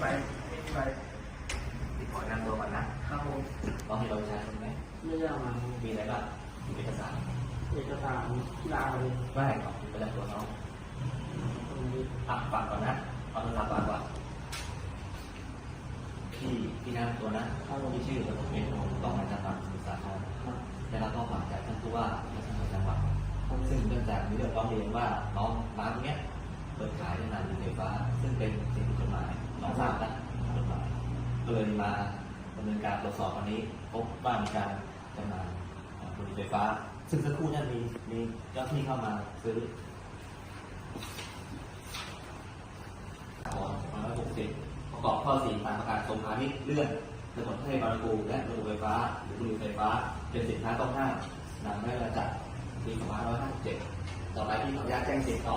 ไปไปขอนำตัวก่อนนะครับผมเรามีบัตรประชาชนไหมไม่ได้มันมีอะไรบ้างมีเอกสารเอกสารลาเลยไม่ครับเป็นตัวน้องอะฝากก่อนนะเอาโทรศัพท์ฝากก่อนที่พี่นามตัวนะที่ชื่อระบบเป็นผมต้องมาจากฝั่งสมุาครได้รับข้อความจากท่านผู้ว่าและท่านจังหวัดซึ่งเนื่องจากมีเรื่องร้องเรียนว่าน้องร้านเนี้ยเปิดขายในนามรถไฟฟ้าซึ่ง มาดำเนินการตรวจสอบวันนี้พบว่ามีการจำหน่ายบุหรี่ไฟฟ้า ซึ่งสักครู่นั้นมีมีเจ้าหน้าที่เข้ามาซื้อก่อน260ประกอบข้อ4ตามประกาศกรมพาณิชย์เรื่องถนนเทพบางปูและระบบไฟฟ้า หรือบุหรี่ไฟฟ้า เป็นสินค้าต้องห้ามนำไม่มาจากปี2557ต่อไปที่ขออนุญาตแจ้งสิทธิ์เนา